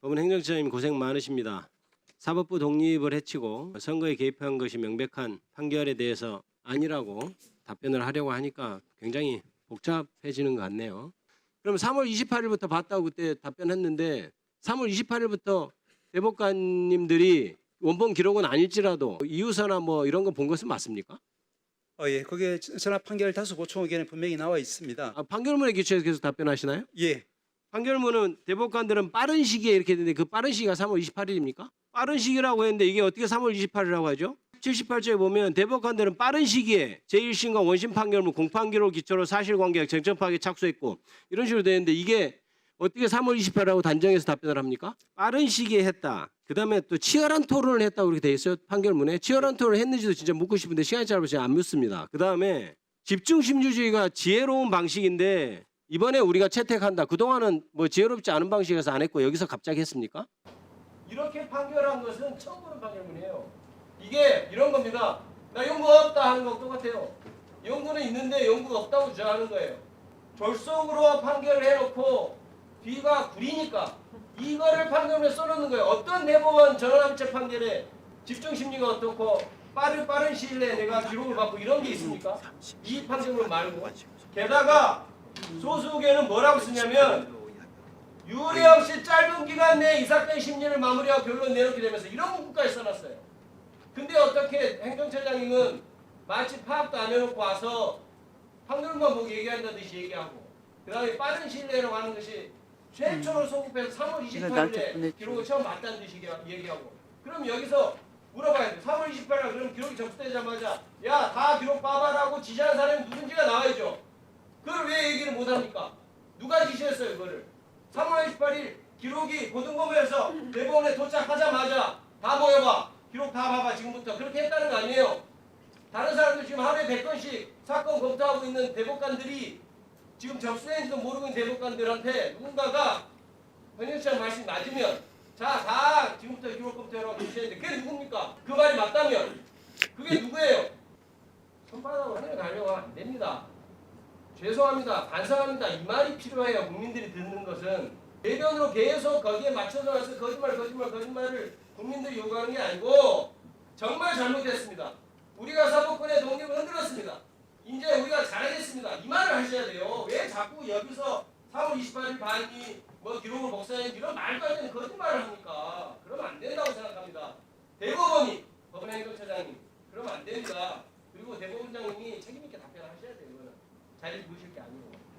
법원 행정처장님 고생 많으십니다. 사법부 독립을 해치고 선거에 개입한 것이 명백한 판결에 대해서 아니라고 답변을 하려고 하니까 굉장히 복잡해지는 것 같네요. 그럼 3월 28일부터 봤다고 그때 답변했는데 3월 28일부터 대법관님들이 원본 기록은 아닐지라도 이유서나 뭐 이런 거 본 것은 맞습니까? 어, 예, 거기에 전합 판결 다수 보충 의견에 분명히 나와 있습니다. 아, 판결문에 기초해서 계속 답변하시나요? 예, 판결문은 대법관들은 빠른 시기에 이렇게 했는데 그 빠른 시기가 3월 28일입니까? 빠른 시기라고 했는데 이게 어떻게 3월 28일이라고 하죠? 78조에 보면 대법관들은 빠른 시기에 제1심과 원심 판결문 공판 기록 기초로 사실관계약 쟁점 파악에 착수했고 이런 식으로 되는데 이게 어떻게 3월 28일이라고 단정해서 답변을 합니까? 빠른 시기에 했다. 그 다음에 또 치열한 토론을 했다고 그렇게 돼 있어요 판결문에 치열한 토론을 했는지도 진짜 묻고 싶은데 시간이 짧아서 안 묻습니다. 그 다음에 집중 심리주의가 지혜로운 방식인데 이번에 우리가 채택한다. 그동안은 뭐 지혜롭지 않은 방식에서 안 했고 여기서 갑자기 했습니까? 이렇게 판결한 것은 처음 보는 판결문이에요. 이게 이런 겁니다. 나 연구 없다 하는 거 똑같아요. 연구는 있는데 연구가 없다고 주장하는 거예요. 졸속으로 판결을 해놓고 뒤가 구리니까 이거를 판결문에 써놓는 거예요. 어떤 대법원 전원합체 판결에 집중 심리가 어떻고 빠른 빠른 시일 내에 내가 기록을 받고 이런 게 있습니까? 이 판결문 말고 게다가 소수의견은 뭐라고 쓰냐면 유례 없이 짧은 기간 내에 이 사건의 심리를 마무리하고 결론 내놓게 되면서 이런 문구까지 써놨어요. 근데 어떻게 행정처장님은 마치 파악도 안 해놓고 와서 판결만 보고 얘기한다듯이 얘기하고 그 다음에 빠른 시일 내로 하는 것이 최초로 소급해서 3월 이거 나한테 28일에 보냈죠. 기록을 처음 봤다는 듯이 얘기- 얘기하고 그럼 여기서 물어봐야 돼. 3월 28일 그럼 기록이 접수되자마자 야 다 기록 봐봐라고 지시하는 사람이 누군지가 나와야죠. 그걸 왜 얘기를 못 합니까? 누가 지시했어요, 그거를? 3월 28일 기록이 고등법원에서 대법원에 도착하자마자 다 모여봐. 기록 다 봐봐, 지금부터. 그렇게 했다는 거 아니에요. 다른 사람들 지금 하루에 100건씩 사건 검토하고 있는 대법관들이 지금 접수했는지도 모르고 있는 대법관들한테 누군가가 변호사장 말씀 맞으면 자, 다 지금부터 기록 검토하라고 지시했는데 그게 누굽니까? 그 말이 맞다면 그게 누구예요? 손바닥으로 하늘 가려고 안 됩니다. 죄송합니다. 반성합니다. 이 말이 필요해요. 국민들이 듣는 것은 대변으로 계속 거기에 맞춰서 와서 거짓말, 거짓말, 거짓말을 국민들이 요구하는 게 아니고 정말 잘못했습니다. 우리가 사법권의 독립을 흔들었습니다. 이제 우리가 잘하겠습니다. 이 말을 하셔야 돼요. 왜 자꾸 여기서 4월 28일 반이 뭐 기록을 복사해 이런 말도 안 되는 거짓말을 합니까? 그러면 안 된다고 생각합니다. 대법원이 법원 행정처장님 그러면 안 됩니다. 그리고 대법원장님이 책임 있게 답변하셔야 돼요. 자리를 부실 게 아니고.